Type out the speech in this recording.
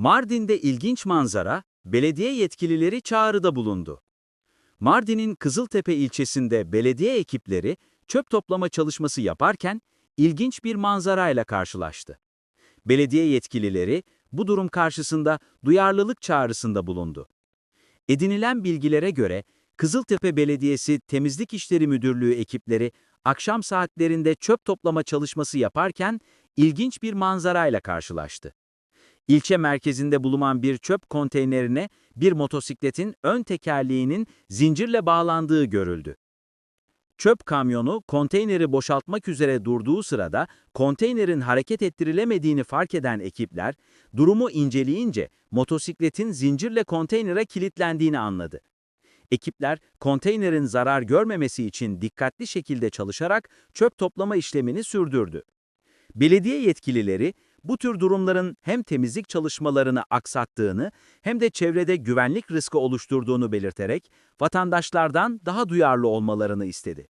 Mardin'de ilginç manzara, belediye yetkilileri çağrıda bulundu. Mardin'in Kızıltepe ilçesinde belediye ekipleri çöp toplama çalışması yaparken ilginç bir manzarayla karşılaştı. Belediye yetkilileri bu durum karşısında duyarlılık çağrısında bulundu. Edinilen bilgilere göre Kızıltepe Belediyesi Temizlik İşleri Müdürlüğü ekipleri akşam saatlerinde çöp toplama çalışması yaparken ilginç bir manzarayla karşılaştı. İlçe merkezinde bulunan bir çöp konteynerine bir motosikletin ön tekerleğinin zincirle bağlandığı görüldü. Çöp kamyonu konteyneri boşaltmak üzere durduğu sırada konteynerin hareket ettirilemediğini fark eden ekipler, durumu inceleyince motosikletin zincirle konteynere kilitlendiğini anladı. Ekipler, konteynerin zarar görmemesi için dikkatli şekilde çalışarak çöp toplama işlemini sürdürdü. Belediye yetkilileri, bu tür durumların hem temizlik çalışmalarını aksattığını hem de çevrede güvenlik riski oluşturduğunu belirterek vatandaşlardan daha duyarlı olmalarını istedi.